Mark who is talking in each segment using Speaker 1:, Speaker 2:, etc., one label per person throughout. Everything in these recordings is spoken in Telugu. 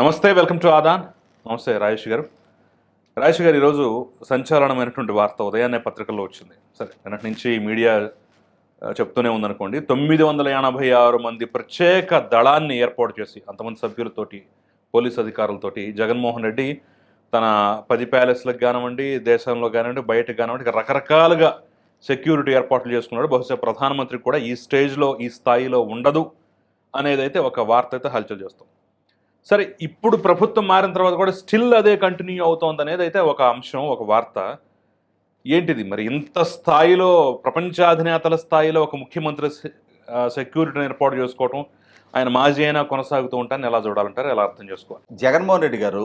Speaker 1: నమస్తే వెల్కమ్ టు ఆదాన్. నమస్తే రాజేష్ గారు. రాజేష్ గారు ఈరోజు సంచలనమైనటువంటి వార్త ఉదయాన్నే పత్రికల్లో వచ్చింది. సరే నిన్నటి నుంచి మీడియా చెప్తూనే ఉందనుకోండి. తొమ్మిది వందల ఎనభై ఆరు మంది ప్రత్యేక దళాన్ని ఏర్పాటు చేసి అంతమంది సభ్యులతోటి పోలీస్ అధికారులతోటి జగన్మోహన్ రెడ్డి తన పది ప్యాలెస్లకు కానివ్వండి దేశంలో కానివ్వండి బయటకు కానివ్వండి రకరకాలుగా సెక్యూరిటీ ఏర్పాట్లు చేసుకున్నాడు. బహుశా ప్రధానమంత్రి కూడా ఈ స్టేజ్లో ఈ స్థాయిలో ఉండదు అనేది అయితే ఒక వార్త అయితే హల్చల్ చేస్తాం సరే ఇప్పుడు ప్రభుత్వం మారిన తర్వాత కూడా స్టిల్ అదే కంటిన్యూ అవుతోంది అనేది అయితే ఒక అంశం ఒక వార్త. ఏంటిది? మరి ఇంత స్థాయిలో ప్రపంచాధినేతల స్థాయిలో ఒక ముఖ్యమంత్రి సెక్యూరిటీని ఏర్పాటు చేసుకోవటం ఆయన మాజీ అయినా కొనసాగుతూ ఉంటాను ఎలా చూడాలంటారు? ఎలా అర్థం చేసుకోవాలి?
Speaker 2: జగన్మోహన్ రెడ్డి గారు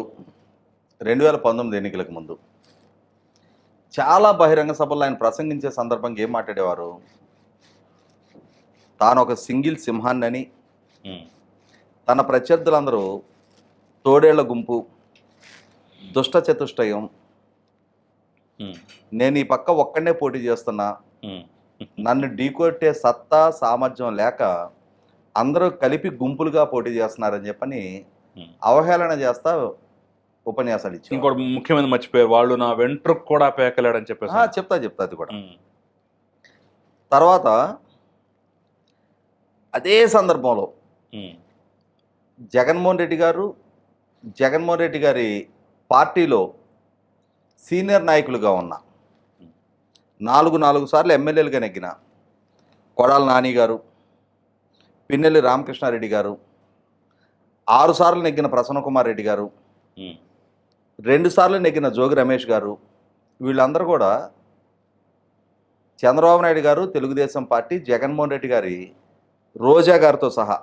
Speaker 2: రెండు వేల పంతొమ్మిది ఎన్నికలకు ముందు చాలా బహిరంగ సభల్లో ఆయన ప్రసంగించే సందర్భంగా ఏం మాట్లాడేవారు? తాను ఒక సింగిల్ సింహాన్నని తన ప్రత్యర్థులందరూ తోడేళ్ళ గుంపు దుష్ట చతుష్టయం. నేను ఈ పక్క ఒక్కడనే పోటీ చేస్తున్నా. నన్ను ఢీకొట్టే సత్తా సామర్థ్యం లేక అందరూ కలిపి గుంపులుగా పోటీ చేస్తున్నారని చెప్పని. అవహేళన చేస్తా ఉపన్యాసాలు ఇచ్చి
Speaker 1: ఇంకోటి ముఖ్యమైన మర్చిపోయారు. వాళ్ళు నా వెంట్రుకు కూడా పేకలేడని చెప్పేసి
Speaker 2: చెప్తా చెప్తా అది కూడా. తర్వాత అదే సందర్భంలో జగన్మోహన్ రెడ్డి గారు జగన్మోహన్ రెడ్డి గారి పార్టీలో సీనియర్ నాయకులుగా ఉన్న నాలుగు నాలుగు సార్లు ఎమ్మెల్యేలుగా నెగ్గిన కొడాల నాని గారు పిన్నెల్లి రామకృష్ణారెడ్డి గారు ఆరు సార్లు నెగ్గిన ప్రసన్న కుమార్ రెడ్డి గారు
Speaker 1: ఉమ్,
Speaker 2: రెండు సార్లు నెగ్గిన జోగి రమేష్ గారు వీళ్ళందరూ కూడా చంద్రబాబు నాయుడు గారు తెలుగుదేశం పార్టీ జగన్మోహన్ రెడ్డి గారి రోజా గారితో సహా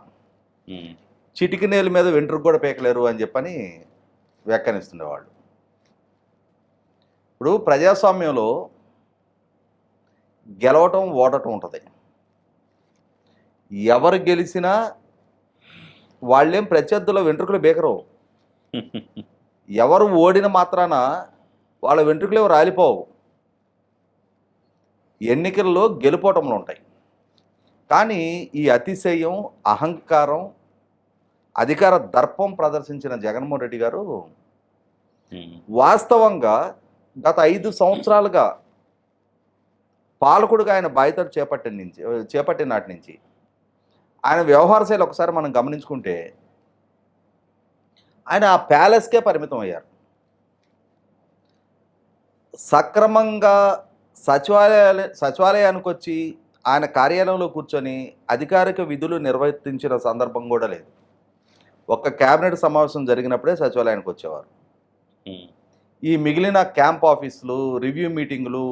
Speaker 1: ఉమ్,
Speaker 2: చిటికి నేల మీద వెంట్రుకు కూడా పీకలేరు అని చెప్పని వ్యాఖ్యానిస్తుండేవాళ్ళు. ఇప్పుడు ప్రజాస్వామ్యంలో గెలవటం ఓడటం ఉంటుంది. ఎవరు గెలిచినా వాళ్ళేం ప్రత్యర్థుల వెంట్రుకలు బీకరు ఎవరు ఓడిన మాత్రాన వాళ్ళ వెంట్రుకలు రాలిపోవు. ఎన్నికల్లో గెలుపోవటంలో ఉంటాయి. కానీ ఈ అతిశయం అహంకారం అధికార దర్పం ప్రదర్శించిన జగన్మోహన్ రెడ్డి గారు వాస్తవంగా గత ఐదు సంవత్సరాలుగా పాలకుడుగా ఆయన బాధ్యతలు చేపట్టిన నుంచి చేపట్టిన నాటి నుంచి ఆయన వ్యవహార శైలి ఒకసారి మనం గమనించుకుంటే ఆయన ఆ ప్యాలెస్కే పరిమితం అయ్యారు. సక్రమంగా సచివాలయ సచివాలయానికి వచ్చి ఆయన కార్యాలయంలో కూర్చొని అధికారిక విధులు నిర్వర్తించిన సందర్భం కూడా లేదు. ఒక్క కేబినెట్ సమావేశం జరిగినప్పుడే సచివాలయానికి వచ్చేవారు. ఈ మిగిలిన క్యాంప్ ఆఫీసులు రివ్యూ మీటింగులు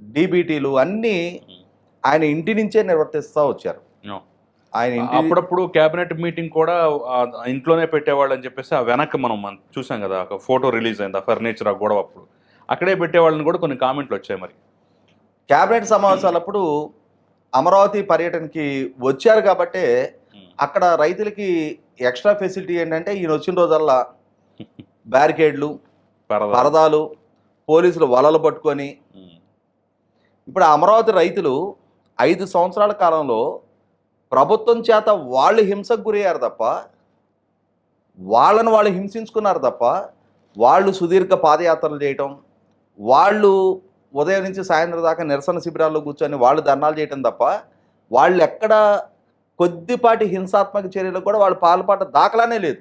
Speaker 2: డీబీటీలు అన్నీ ఆయన ఇంటి నుంచే నిర్వర్తిస్తూ వచ్చారు. ఆయన
Speaker 1: అప్పుడప్పుడు కేబినెట్ మీటింగ్ కూడా ఇంట్లోనే పెట్టేవాళ్ళు అని చెప్పేసి ఆ వెనక్కి మనం మనం చూసాం కదా ఒక ఫోటో రిలీజ్ అయింది ఆ ఫర్నిచర్ ఆ గొడవ అప్పుడు. అక్కడే పెట్టేవాళ్ళని కూడా కొన్ని కామెంట్లు వచ్చాయి మరి.
Speaker 2: క్యాబినెట్ సమావేశాలప్పుడు అమరావతి పర్యటనకి వచ్చారు కాబట్టే అక్కడ రైతులకి ఎక్స్ట్రా ఫెసిలిటీ ఏంటంటే ఈయన వచ్చిన రోజల్లా బ్యారికేడ్లు
Speaker 1: పరదా.
Speaker 2: పరదాలు పోలీసులు వలలు పట్టుకొని ఇప్పుడు అమరావతి రైతులు ఐదు సంవత్సరాల కాలంలో ప్రభుత్వం చేత వాళ్ళు హింసకు గురయ్యారు తప్ప వాళ్ళను వాళ్ళు హింసించుకున్నారు తప్ప వాళ్ళు సుదీర్ఘ పాదయాత్రలు చేయటం వాళ్ళు ఉదయం నుంచి సాయంత్రం దాకా నిరసన శిబిరాల్లో కూర్చొని వాళ్ళు ధర్నాలు చేయటం తప్ప వాళ్ళు ఎక్కడ కొద్దిపాటి హింసాత్మక చర్యలకు కూడా వాళ్ళు పాల్పడ్డ దాఖలానే లేదు.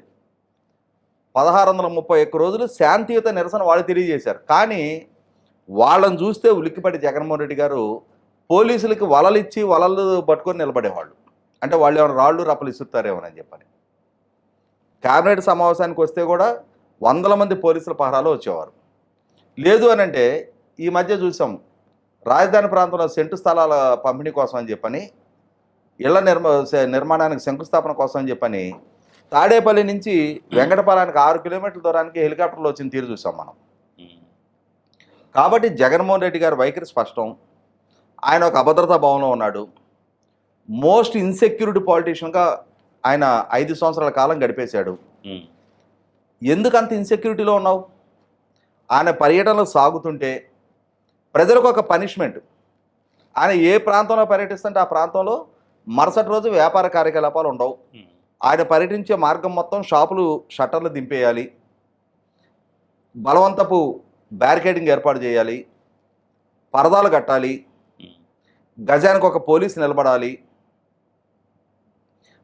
Speaker 2: పదహారు వందల ముప్పై ఒక్క రోజులు శాంతియుత నిరసన వాళ్ళు తెలియజేశారు. కానీ వాళ్ళని చూస్తే ఉలిక్కిపడి జగన్మోహన్ రెడ్డి గారు పోలీసులకి వలలు ఇచ్చి వలలు పట్టుకొని నిలబడేవాళ్ళు. అంటే వాళ్ళు ఏమైనా రాళ్ళు రప్పలు ఇస్తారేమోనని చెప్పని. కేబినెట్ సమావేశానికి వస్తే కూడా వందల మంది పోలీసుల పహరాలు వచ్చేవారు. లేదు అని అంటే ఈ మధ్య చూసాం. రాజధాని ప్రాంతంలో సెంటు స్థలాల పంపిణీ కోసం అని చెప్పని ఇళ్ళ నిర్మ నిర్మాణానికి శంకుస్థాపన కోసం అని చెప్పని తాడేపల్లి నుంచి వెంకటపాలానికి ఆరు కిలోమీటర్ల దూరానికి హెలికాప్టర్లో వచ్చిన తీరు చూసాం మనం. కాబట్టి జగన్మోహన్ రెడ్డి గారి వైఖరి స్పష్టం. ఆయన ఒక అభద్రతా భావంలో ఉన్నాడు. మోస్ట్ ఇన్సెక్యూరిటీ పాలిటీషియన్గా ఆయన ఐదు సంవత్సరాల కాలం గడిపేశాడు. ఎందుకంత ఇన్సెక్యూరిటీలో ఉన్నావు? ఆయన పర్యటనలు సాగుతుంటే ప్రజలకు ఒక పనిష్మెంట్. ఆయన ఏ ప్రాంతంలో పర్యటిస్తుంటే ఆ ప్రాంతంలో మరుసటి రోజు వ్యాపార కార్యకలాపాలు ఉండవు. ఆయన పర్యటించే మార్గం మొత్తం షాపులు షట్టర్లు దింపేయాలి. బలవంతపు బ్యారికేడింగ్ ఏర్పాటు చేయాలి. పరదాలు కట్టాలి. గజానికి ఒక పోలీస్ నిలబడాలి.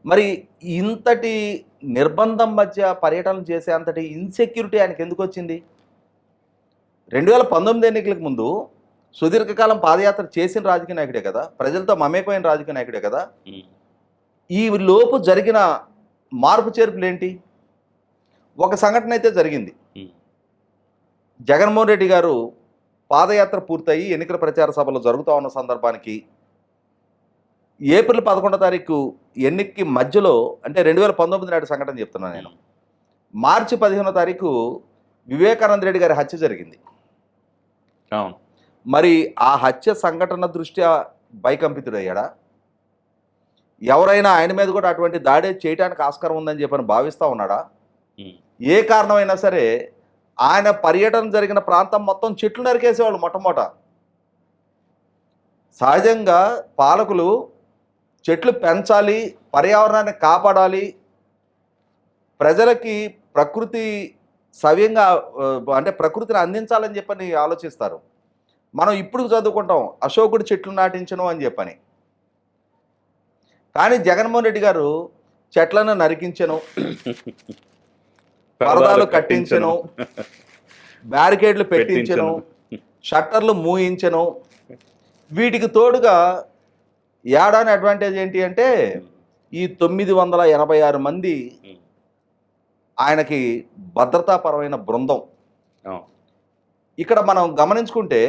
Speaker 2: మరి ఇంతటి నిర్బంధం మధ్య పర్యటన చేసే అంతటి ఇన్సెక్యూరిటీ ఆయనకి ఎందుకు వచ్చింది? రెండు వేల పంతొమ్మిది ఎన్నికలకు ముందు సుదీర్ఘకాలం పాదయాత్ర చేసిన రాజకీయ నాయకుడే కదా ప్రజలతో మమేకమైన రాజకీయ నాయకుడే కదా ఈ లోపు జరిగిన మార్పు చేర్పులు ఏంటి ఒక సంఘటన అయితే జరిగింది. జగన్మోహన్ రెడ్డి గారు పాదయాత్ర పూర్తయి ఎన్నికల ప్రచార సభలు జరుగుతూ ఉన్న సందర్భానికి ఏప్రిల్ పదకొండో తారీఖు ఎన్నికకి మధ్యలో అంటే రెండు వేల పంతొమ్మిది నాటి సంఘటన చెప్తున్నాను నేను. మార్చి పదిహేనో తారీఖు వివేకానంద రెడ్డి గారి హత్య జరిగింది.
Speaker 1: అవును.
Speaker 2: మరి ఆ హత్య సంఘటన దృష్ట్యా భయకంపితుడయ్యాడా? ఎవరైనా ఆయన మీద కూడా అటువంటి దాడి చేయడానికి ఆస్కారం ఉందని చెప్పని భావిస్తూ ఉన్నాడా. ఏ కారణమైనా సరే ఆయన పర్యటన జరిగిన ప్రాంతం మొత్తం చెట్లు నరికేసేవాళ్ళు మొట్టమొదట సహజంగా పాలకులు చెట్లు పెంచాలి పర్యావరణాన్ని కాపాడాలి ప్రజలకి ప్రకృతి సవ్యంగా అంటే ప్రకృతిని అందించాలని చెప్పని ఆలోచిస్తారు. మనం ఇప్పుడు చదువుకుంటాం అశోకుడు చెట్లు నాటించను అని చెప్పని. కానీ జగన్మోహన్ రెడ్డి గారు చెట్లను నరికించను పరదాలు కట్టించను. బ్యారికేడ్లు పెట్టించను షట్టర్లు మూయించను. వీటికి తోడుగా ఏడాని అడ్వాంటేజ్ ఏంటి అంటే ఈ తొమ్మిది వందల ఎనభై ఆరు మంది. ఆయనకి భద్రతాపరమైన బృందం. ఇక్కడ మనం గమనించుకుంటే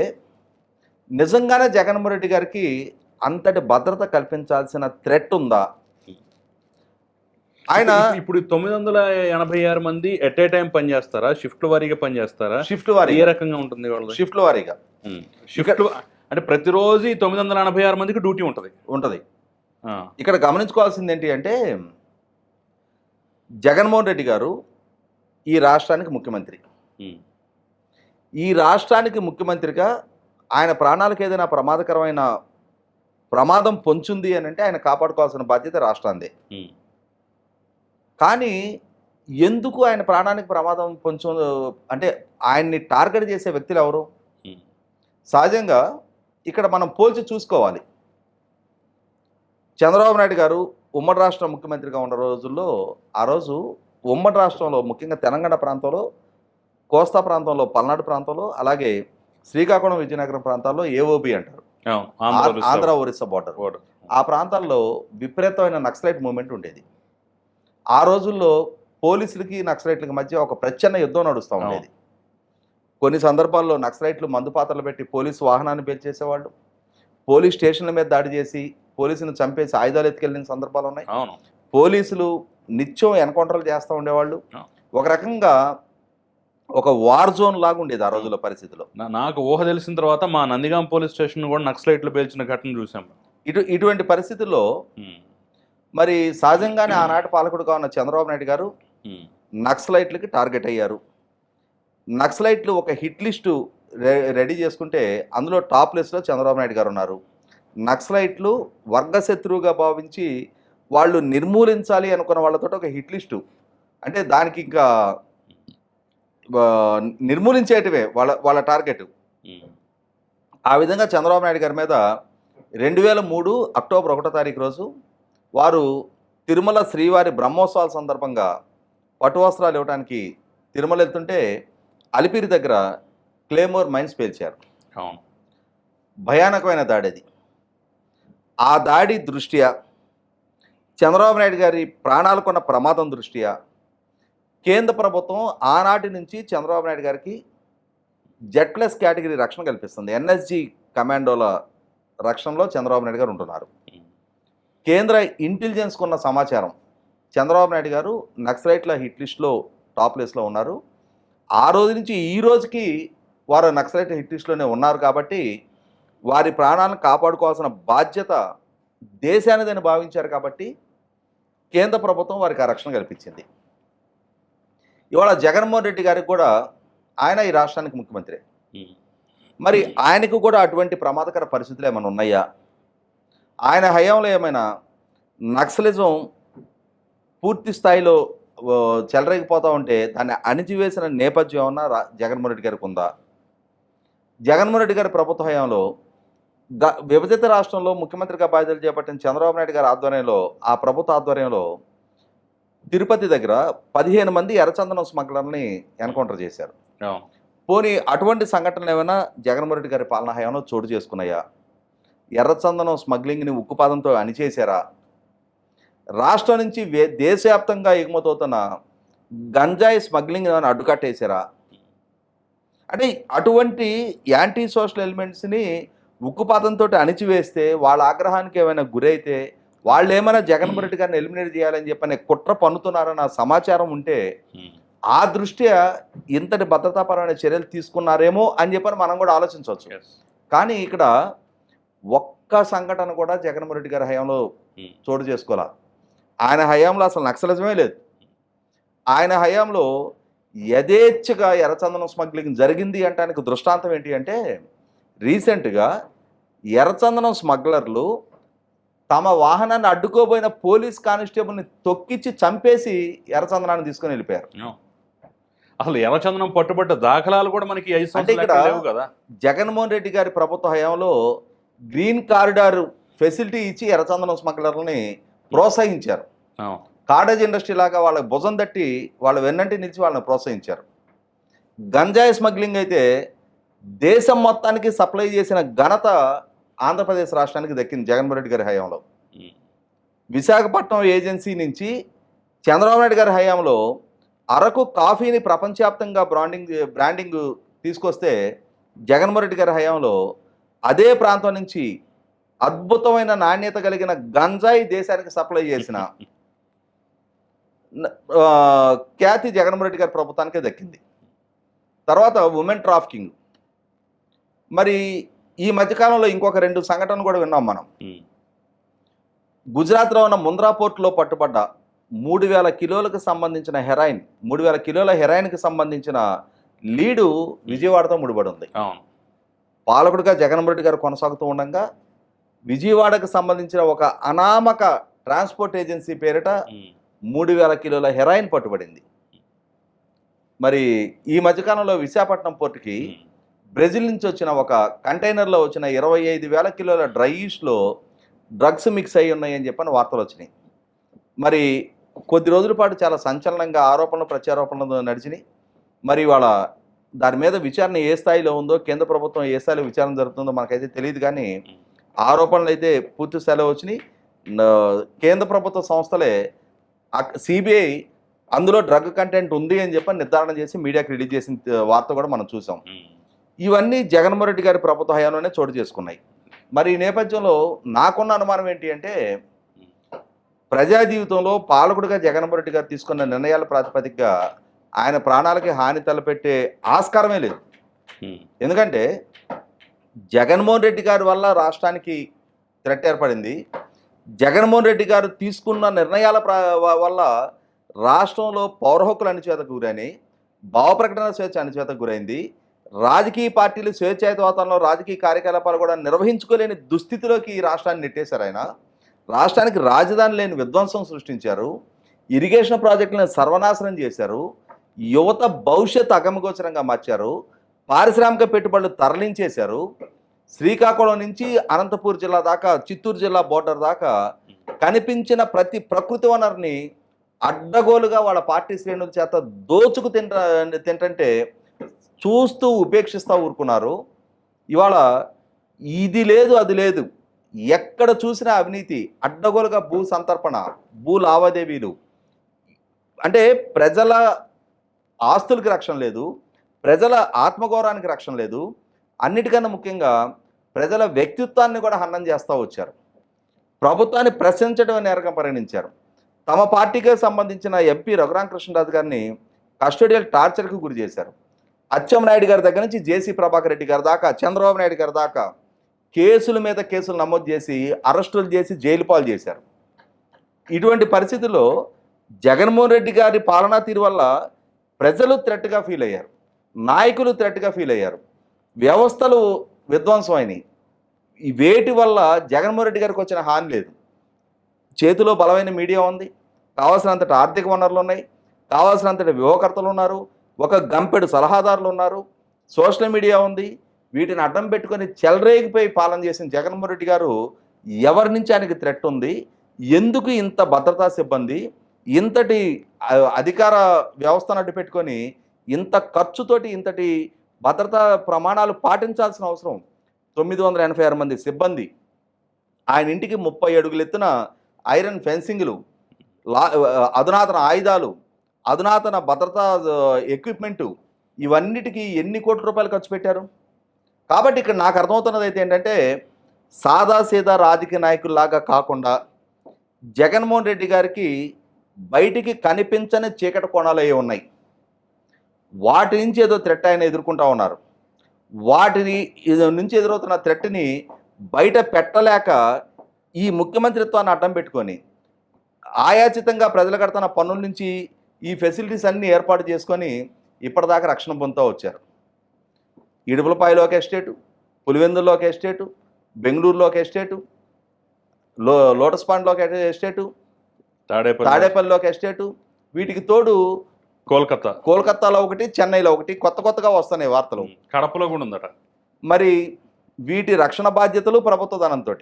Speaker 2: నిజంగానే జగన్మోహన్ రెడ్డి గారికి అంతటి భద్రత కల్పించాల్సిన థ్రెట్ ఉందా? ఆయన
Speaker 1: ఇప్పుడు- తొమ్మిది వందల ఎనభై ఆరు మంది ఎట్ ఏ టైం పనిచేస్తారా షిఫ్ట్ వారీగా పనిచేస్తారా
Speaker 2: షిఫ్ట్
Speaker 1: ఏ
Speaker 2: వారీగా.
Speaker 1: రకంగా ఉంటుంది వాళ్ళది?
Speaker 2: షిఫ్ట్ వారీగా.
Speaker 1: షిఫ్ట్ అంటే ప్రతిరోజు తొమ్మిది వందల ఎనభై ఆరు మందికి డ్యూటీ ఉంటుంది.
Speaker 2: ఉంటుంది. ఇక్కడ గమనించుకోవాల్సింది ఏంటి అంటే జగన్మోహన్ రెడ్డి గారు ఈ రాష్ట్రానికి ముఖ్యమంత్రి. ఈ రాష్ట్రానికి ముఖ్యమంత్రిగా ఆయన ప్రాణాలకు ఏదైనా ప్రమాదకరమైన ప్రమాదం పొంచుంది అని అంటే ఆయన కాపాడుకోవాల్సిన బాధ్యత రాష్ట్రాందే కానీ ఎందుకు ఆయన ప్రాణానికి ప్రమాదం పొంచు అంటే ఆయన్ని టార్గెట్ చేసే వ్యక్తులు ఎవరు? సహజంగా ఇక్కడ మనం పోల్చి చూసుకోవాలి. చంద్రబాబు నాయుడు గారు ఉమ్మడి రాష్ట్ర ముఖ్యమంత్రిగా ఉన్న రోజుల్లో ఆ రోజు ఉమ్మడి రాష్ట్రంలో ముఖ్యంగా తెలంగాణ ప్రాంతంలో కోస్తా ప్రాంతంలో పల్నాడు ప్రాంతంలో అలాగే శ్రీకాకుళం విజయనగరం ప్రాంతాల్లో ఏఓబి అంటారు.
Speaker 1: ఆంధ్ర
Speaker 2: ఒరిస్సా బార్డర్. ఆ ప్రాంతాల్లో విపరీతమైన నక్సలైట్ మూమెంట్ ఉండేది. ఆ రోజుల్లో పోలీసులకి నక్సలైట్లకి మధ్య ఒక ప్రచ్ఛన్న యుద్ధం నడుస్తూ ఉండేది. కొన్ని సందర్భాల్లో నక్సలైట్లు మందు పాత్రలు పెట్టి పోలీసు వాహనాన్ని పేల్చేసేవాళ్ళు. పోలీస్ స్టేషన్ల మీద దాడి చేసి పోలీసుని చంపేసి ఆయుధాలు ఎత్తుకెళ్ళిన సందర్భాలు ఉన్నాయి. పోలీసులు నిత్యం ఎన్కౌంటర్లు చేస్తూ ఉండేవాళ్ళు. ఒక రకంగా ఒక వార్ జోన్ లాగా ఉండేది ఆ రోజుల్లో పరిస్థితిలో.
Speaker 1: నాకు ఊహ తెలిసిన తర్వాత మా నందిగాం పోలీస్ స్టేషన్ కూడా నక్సలైట్లు పేల్చిన ఘటన చూసాం
Speaker 2: ఇటు ఇటువంటి పరిస్థితుల్లో మరి సహజంగానే ఆనాటి పాలకుడుగా ఉన్న చంద్రబాబు నాయుడు గారు నక్సలైట్లకి టార్గెట్ అయ్యారు. నక్సలైట్లు ఒక హిట్ లిస్టు రెడీ చేసుకుంటే అందులో టాప్ లిస్ట్లో చంద్రబాబు నాయుడు గారు ఉన్నారు. నక్సలైట్లు వర్గశత్రువుగా భావించి వాళ్ళు నిర్మూలించాలి అనుకున్న వాళ్ళతో ఒక హిట్ లిస్టు. అంటే దానికి ఇంకా ఆ, నిర్మూలించేయటమే వాళ్ళ వాళ్ళ టార్గెట్. ఆ విధంగా చంద్రబాబు నాయుడు గారి మీద రెండు వేల మూడు అక్టోబర్ ఒకటో తారీఖు రోజు వారు తిరుమల శ్రీవారి బ్రహ్మోత్సవాల సందర్భంగా పట్టు వస్త్రాలు ఇవ్వడానికి తిరుమల వెళ్తుంటే అలిపిరి దగ్గర క్లేమోర్ మైన్స్ పేల్చారు. భయానకమైన దాడి అది. ఆ దాడి దృష్ట్యా చంద్రబాబు నాయుడు గారి ప్రాణాలకున్న ప్రమాదం దృష్ట్యా కేంద్ర ప్రభుత్వం ఆనాటి నుంచి చంద్రబాబు నాయుడు గారికి జెడ్ ప్లస్ కేటగిరీ రక్షణ కల్పిస్తుంది. ఎన్ఎస్జి కమాండోల రక్షణలో చంద్రబాబు నాయుడు గారు ఉంటున్నారు. కేంద్ర ఇంటెలిజెన్స్కు ఉన్న సమాచారం చంద్రబాబు నాయుడు గారు నక్సలైట్ల హిట్ లిస్ట్లో టాప్ లిస్ట్లో ఉన్నారు. ఆ రోజు నుంచి ఈ రోజుకి వారు నక్సలైట్ హిట్ లిస్ట్లోనే ఉన్నారు కాబట్టి వారి ప్రాణాలను కాపాడుకోవాల్సిన బాధ్యత దేశానిదని భావించారు కాబట్టి కేంద్ర ప్రభుత్వం వారికి ఆ రక్షణ కల్పించింది. ఇవాళ జగన్మోహన్ రెడ్డి గారికి కూడా ఆయన ఈ రాష్ట్రానికి ముఖ్యమంత్రి. మరి ఆయనకు కూడా అటువంటి ప్రమాదకర పరిస్థితులు ఏమైనా ఉన్నాయా? ఆయన హయాంలో ఏమైనా నక్సలిజం పూర్తి స్థాయిలో చెలరేగిపోతూ ఉంటే దాన్ని అణిచివేసిన నేపథ్యం ఏమన్నా రా జగన్మోహన్ రెడ్డి గారికి ఉందా? జగన్మోహన్ రెడ్డి గారి ప్రభుత్వ హయాంలో గ విభజిత రాష్ట్రంలో ముఖ్యమంత్రిగా బాధ్యతలు చేపట్టిన చంద్రబాబు నాయుడు గారి ఆధ్వర్యంలో ఆ ప్రభుత్వ ఆధ్వర్యంలో తిరుపతి దగ్గర పదిహేను మంది ఎర్రచందనం స్మగ్లర్ని ఎన్కౌంటర్ చేశారు. పోనీ అటువంటి సంఘటనలు ఏమైనా జగన్మోహన్ రెడ్డి గారి పాలనా హయాంలో చోటు చేసుకున్నాయా? ఎర్రచందనం స్మగ్లింగ్ని ఉక్కుపాదంతో అణిచేశారా? రాష్ట్రం నుంచి వే దేశవ్యాప్తంగా ఎగుమతవుతున్న గంజాయి స్మగ్లింగ్ ఏమైనా అడ్డుకట్టేశారా? అంటే అటువంటి యాంటీ సోషల్ ఎలిమెంట్స్ని ఉక్కుపాతంతో అణిచివేస్తే వాళ్ళ ఆగ్రహానికి ఏమైనా గురైతే వాళ్ళు ఏమైనా జగన్మోహన్ రెడ్డి గారిని ఎలిమినేట్ చేయాలని చెప్పని కుట్ర పన్నుతున్నారన్న సమాచారం ఉంటే. ఆ దృష్ట్యా ఇంతటి భద్రతాపరమైన చర్యలు తీసుకున్నారేమో అని చెప్పని మనం కూడా ఆలోచించవచ్చు. కానీ ఇక్కడ ఒక్క సంఘటన కూడా జగన్మోహన్ రెడ్డి గారి హయాంలో. చోటు చేసుకోవాల ఆయన హయాంలో అసలు నక్సలిజమే లేదు ఆయన హయాంలో యథేచ్ఛగా ఎర్రచందనం స్మగ్లింగ్ జరిగింది అంటానికి దృష్టాంతం ఏంటి అంటే రీసెంట్గా ఎర్రచందనం స్మగ్లర్లు తమ వాహనాన్ని అడ్డుకోబోయిన పోలీస్ కానిస్టేబుల్ని తొక్కిచ్చి చంపేసి ఎర్రచందనాన్ని తీసుకొని వెళ్ళిపోయారు.
Speaker 1: అసలు ఎర్రచందనం పట్టుబట్ట దాఖలాలు కూడా మనకి
Speaker 2: అంటే ఇక్కడ- జగన్మోహన్ రెడ్డి గారి ప్రభుత్వ హయాంలో గ్రీన్ కారిడార్ ఫెసిలిటీ ఇచ్చి ఎర్రచందనం స్మగ్లర్లని ప్రోత్సహించారు. కాటేజ్ ఇండస్ట్రీ లాగా వాళ్ళకి భుజం తట్టి వాళ్ళ వెన్నంటి నిలిచి వాళ్ళని ప్రోత్సహించారు గంజాయి స్మగ్లింగ్ అయితే దేశం మొత్తానికి సప్లై చేసిన ఘనత ఆంధ్రప్రదేశ్ రాష్ట్రానికి దక్కింది జగన్మోహన్ రెడ్డి గారి హయాంలో. విశాఖపట్నం ఏజెన్సీ నుంచి చంద్రబాబు నాయుడు గారి హయాంలో అరకు కాఫీని ప్రపంచవ్యాప్తంగా బ్రాండింగ్ బ్రాండింగ్ తీసుకొస్తే జగన్మోహన్ రెడ్డి గారి హయాంలో అదే ప్రాంతం నుంచి అద్భుతమైన నాణ్యత కలిగిన గంజాయి దేశానికి సప్లై చేసిన ఖ్యాతి జగన్మోహన్ రెడ్డి గారి ప్రభుత్వానికే దక్కింది. తర్వాత ఉమెన్ ట్రాఫికింగ్. మరి ఈ మధ్యకాలంలో ఇంకొక రెండు సంఘటనలు కూడా విన్నాం మనం. గుజరాత్లో ఉన్న ముంద్రా పోర్టులో పట్టుబడ్డ మూడు వేల కిలోలకు సంబంధించిన హెరాయిన్ మూడు వేల కిలోల హెరాయిన్కి సంబంధించిన లీడు విజయవాడతో ముడిపడి ఉంది పాలకుడిగా జగన్మోహన్ రెడ్డి గారు కొనసాగుతూ ఉండగా విజయవాడకు సంబంధించిన ఒక అనామక ట్రాన్స్పోర్ట్ ఏజెన్సీ పేరిట. మూడు వేల కిలోల హెరాయిన్ పట్టుబడింది మరి ఈ మధ్యకాలంలో విశాఖపట్నం పోర్టుకి. బ్రెజిల్ నుంచి వచ్చిన ఒక కంటైనర్లో వచ్చిన ఇరవై ఐదు వేల కిలోల డ్రై ఈస్ట్లో డ్రగ్స్ మిక్స్ అయి ఉన్నాయని చెప్పని వార్తలు వచ్చినాయి. మరి కొద్ది రోజుల పాటు చాలా సంచలనంగా ఆరోపణలు ప్రత్యారోపణలు నడిచినాయి. మరి వాళ్ళ దాని మీద విచారణ ఏ స్థాయిలో ఉందో కేంద్ర ప్రభుత్వం ఏ స్థాయిలో విచారణ జరుగుతుందో మనకైతే తెలియదు కానీ ఆరోపణలు అయితే పూర్తి స్థాయిలో వచ్చినాయి. కేంద్ర ప్రభుత్వ సంస్థలే సిబిఐ అందులో డ్రగ్ కంటెంట్ ఉంది అని చెప్పి నిర్ధారణ చేసి మీడియాకి రిలీజ్ చేసిన వార్త కూడా మనం చూసాం. ఇవన్నీ జగన్మోహన్ రెడ్డి గారి ప్రభుత్వ హయాంలోనే చోటు చేసుకున్నాయి. మరి ఈ నేపథ్యంలో నాకున్న అనుమానం ఏంటి అంటే ప్రజా జీవితంలో పాలకుడిగా జగన్మోహన్ రెడ్డి గారు తీసుకున్న నిర్ణయాల ప్రాతిపదికగా ఆయన ప్రాణాలకి హాని తలపెట్టే ఆస్కారమే లేదు. ఎందుకంటే జగన్మోహన్ రెడ్డి గారి వల్ల రాష్ట్రానికి థ్రెట్ ఏర్పడింది. జగన్మోహన్ రెడ్డి గారు తీసుకున్న నిర్ణయాల వల్ల రాష్ట్రంలో పౌర హక్కుల అణిచేతకు గురైనాయి. భావ ప్రకటన స్వేచ్ఛ అణిచేతకు గురైంది. రాజకీయ పార్టీలు స్వేచ్ఛాయుతవాతంలో రాజకీయ కార్యకలాపాలు కూడా నిర్వహించుకోలేని దుస్థితిలోకి ఈ రాష్ట్రాన్ని నెట్టేశారు ఆయన. రాష్ట్రానికి రాజధాని లేని విధ్వంసం సృష్టించారు. ఇరిగేషన్ ప్రాజెక్టులను సర్వనాశనం చేశారు. యువత భవిష్యత్ అగమగోచరంగా మార్చారు. పారిశ్రామిక పెట్టుబడులు తరలించేశారు. శ్రీకాకుళం నుంచి అనంతపూర్ జిల్లా దాకా చిత్తూరు జిల్లా బోర్డర్ దాకా కనిపించిన ప్రతి ప్రకృతి వనరుని అడ్డగోలుగా వాళ్ళ పార్టీ శ్రేణుల చేత దోచుకు తింట తింటంటే చూస్తూ ఉపేక్షిస్తూ ఊరుకున్నారు. ఇవాళ ఇది లేదు అది లేదు. ఎక్కడ చూసినా అవినీతి అడ్డగోలుగా భూ సంతర్పణ భూ లావాదేవీలు. అంటే ప్రజల ఆస్తులకి రక్షణ లేదు ప్రజల ఆత్మగౌరవానికి రక్షణ లేదు. అన్నిటికన్నా ముఖ్యంగా ప్రజల వ్యక్తిత్వాన్ని కూడా హననం చేస్తూ వచ్చారు. ప్రభుత్వాన్ని ప్రశ్నించడం నేరగా పరిగణించారు. తమ పార్టీకి సంబంధించిన ఎంపీ రఘురామ కృష్ణరాజు గారిని కస్టోడియల్ టార్చర్కి గురి చేశారు. అచ్చెంనాయుడు గారి దగ్గర నుంచి జేసీ ప్రభాకర్ రెడ్డి గారి దాకా చంద్రబాబు నాయుడు గారి దాకా కేసుల మీద కేసులు నమోదు చేసి అరెస్టులు చేసి జైలు పాలు చేశారు. ఇటువంటి పరిస్థితుల్లో జగన్మోహన్ రెడ్డి గారి పాలనా తీరు వల్ల ప్రజలు థ్రెట్గా ఫీల్ అయ్యారు. నాయకులు థ్రెట్గా ఫీల్ అయ్యారు. వ్యవస్థలు విధ్వంసమైనవి ఈ వేటి వల్ల జగన్మోహన్ రెడ్డి గారికి వచ్చిన హాని లేదు. చేతిలో బలమైన మీడియా ఉంది. కావాల్సినంతటి ఆర్థిక వనరులు ఉన్నాయి. కావాల్సినంతటి వ్యూహకర్తలు ఉన్నారు. ఒక గంపెడు సలహాదారులు ఉన్నారు సోషల్ మీడియా ఉంది వీటిని అడ్డం పెట్టుకొని చెలరేగిపోయి పాలన చేసిన జగన్మోహన్ రెడ్డి గారు ఎవరి నుంచి ఆయనకి థ్రెట్ ఉంది ఎందుకు ఇంత భద్రతా సిబ్బంది ఇంతటి అధికార వ్యవస్థను అడ్డు పెట్టుకొని ఇంత ఖర్చుతోటి ఇంతటి భద్రతా ప్రమాణాలు పాటించాల్సిన అవసరం. తొమ్మిది వందల ఎనభై ఆరు మంది సిబ్బంది ఆయన ఇంటికి ముప్పై అడుగులు ఎత్తున ఐరన్ ఫెన్సింగ్లు లా అధునాతన ఆయుధాలు అధునాతన భద్రతా ఎక్విప్మెంటు ఇవన్నిటికీ ఎన్ని కోట్ల రూపాయలు ఖర్చు పెట్టారు? కాబట్టి ఇక్కడ నాకు అర్థమవుతున్నది అయితే ఏంటంటే సాదాసీదా రాజకీయ నాయకుల్లాగా కాకుండా జగన్మోహన్ రెడ్డి గారికి బయటికి కనిపించని చీకటి కోణాలు అవి ఉన్నాయి. వాటి నుంచి ఏదో థ్రెట్ ఆయన ఎదుర్కొంటా ఉన్నారు. వాటిని ఇది నుంచి ఎదురవుతున్న థ్రెట్ని బయట పెట్టలేక ఈ ముఖ్యమంత్రిత్వాన్ని అడ్డం పెట్టుకొని ఆయాచితంగా ప్రజలు కడుతున్న పన్నుల నుంచి ఈ ఫెసిలిటీస్ అన్నీ ఏర్పాటు చేసుకొని ఇప్పటిదాకా రక్షణ పొందుతూ వచ్చారు. ఇడుపులపాయలో ఒక ఎస్టేటు పులివెందుల్లో ఒక ఎస్టేటు బెంగళూరులో ఒక ఎస్టేటు లో లోటస్ పాండ్లో ఒక ఎస్టేటు
Speaker 1: తాడేపల్లి.
Speaker 2: తాడేపల్లిలో ఒక ఎస్టేటు వీటికి తోడు
Speaker 1: కోల్కతా
Speaker 2: కోల్కతాలో ఒకటి చెన్నైలో ఒకటి కొత్త కొత్తగా వస్తున్నాయి వార్తలు.
Speaker 1: కడపలో కూడా ఉందట.
Speaker 2: మరి వీటి రక్షణ బాధ్యతలు ప్రభుత్వ ధనంతో.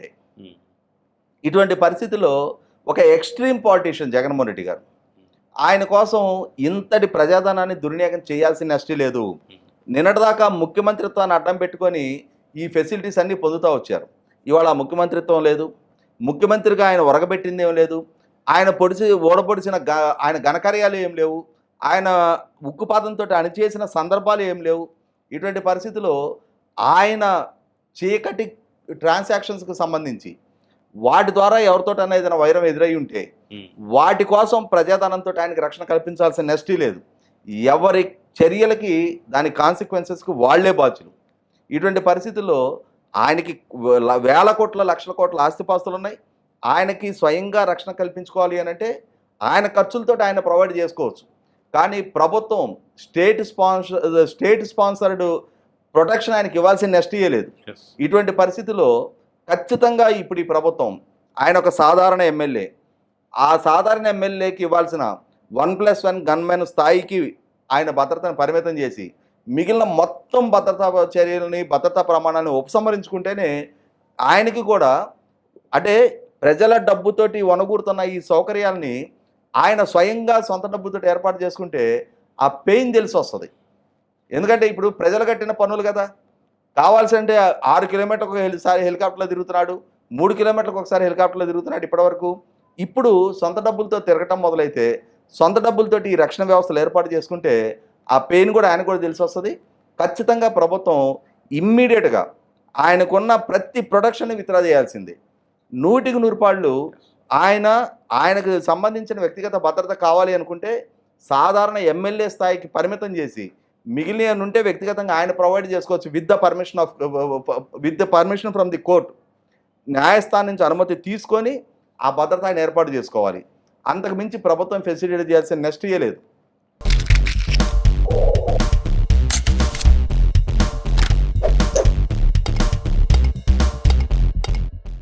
Speaker 2: ఇటువంటి పరిస్థితిలో ఒక ఎక్స్ట్రీమ్ పాలిటీషియన్ జగన్మోహన్ రెడ్డి గారు ఆయన కోసం ఇంతటి ప్రజాధనాన్ని దుర్వినియోగం చేయాల్సిన నష్టం లేదు. నిన్నటిదాకా ముఖ్యమంత్రిత్వాన్ని అడ్డం పెట్టుకొని ఈ ఫెసిలిటీస్ అన్నీ పొందుతూ వచ్చారు. ఇవాళ ముఖ్యమంత్రిత్వం లేదు. ముఖ్యమంత్రిగా ఆయన ఒరగబెట్టింది ఏం లేదు. ఆయన పొడిచి ఓడపొడిచిన గ ఆయన ఘనకార్యాలు ఏం లేవు. ఆయన ఉక్కుపాతంతో అణిచేసిన సందర్భాలు ఏం లేవు. ఇటువంటి పరిస్థితిలో ఆయన చీకటి ట్రాన్సాక్షన్స్కి సంబంధించి వాటి ద్వారా ఎవరితోటైనా ఏదైనా వైరం ఎదురై ఉంటే వాటి కోసం ప్రజాధనంతో ఆయనకి రక్షణ కల్పించాల్సిన నెస్టీ లేదు. ఎవరి చర్యలకి దాని కాన్సిక్వెన్సెస్కి వాళ్ళే బాధ్యులు. ఇటువంటి పరిస్థితుల్లో ఆయనకి వేల కోట్ల లక్షల కోట్ల ఆస్తిపాస్తులు ఉన్నాయి. ఆయనకి స్వయంగా రక్షణ కల్పించుకోవాలి అని అంటే ఆయన ఖర్చులతో ఆయన ప్రొవైడ్ చేసుకోవచ్చు. కానీ ప్రభుత్వం state sponsor state sponsored protection ఆయనకి ఇవ్వాల్సిన నెస్ట్ లేదు. ఇటువంటి పరిస్థితిలో ఖచ్చితంగా ఇప్పుడు ఈ ప్రభుత్వం ఆయన ఒక సాధారణ ఎమ్మెల్యే ఆ సాధారణ ఎమ్మెల్యేకి ఇవ్వాల్సిన వన్ ప్లస్ వన్ గన్మెన్ స్థాయికి ఆయన భద్రతను పరిమితం చేసి మిగిలిన మొత్తం భద్రతా చర్యలని భద్రతా ప్రమాణాలను ఉపసంహరించుకుంటేనే ఆయనకి కూడా అంటే ప్రజల డబ్బుతోటి వనగూరుతున్న ఈ సౌకర్యాలని ఆయన స్వయంగా సొంత డబ్బుతో ఏర్పాటు చేసుకుంటే ఆ పెయిన్ తెలిసి వస్తుంది. ఎందుకంటే ఇప్పుడు ప్రజలు కట్టిన పనులు కదా. కావాల్సింటే ఆరు కిలోమీటర్లకు ఒకసారి హెలికాప్టర్లో తిరుగుతున్నాడు మూడు కిలోమీటర్లకు ఒకసారి హెలికాప్టర్లో తిరుగుతున్నాడు ఇప్పటివరకు. ఇప్పుడు సొంత డబ్బులతో తిరగటం మొదలైతే సొంత డబ్బులతోటి ఈ రక్షణ వ్యవస్థలు ఏర్పాటు చేసుకుంటే ఆ పెయిన్ కూడా ఆయన కూడా తెలిసి వస్తుంది. ఖచ్చితంగా ప్రభుత్వం ఇమ్మీడియట్గా ఆయనకున్న ప్రతి ప్రొడక్షన్ విత్డ్రా చేయాల్సింది. నూటికి నూరుపాళ్ళు ఆయన ఆయనకు సంబంధించిన వ్యక్తిగత భద్రత కావాలి అనుకుంటే సాధారణ ఎమ్మెల్యే స్థాయికి పరిమితం చేసి మిగిలిన ఉంటే వ్యక్తిగతంగా ఆయన ప్రొవైడ్ చేసుకోవచ్చు with the permission of with the permission from the court. న్యాయస్థానం నుంచి అనుమతి తీసుకొని ఆ భద్రత ఆయన ఏర్పాటు చేసుకోవాలి. అంతకు మించి ప్రభుత్వం ఫెసిలిటీ చేయాల్సిన నెక్స్ట్ లేదు.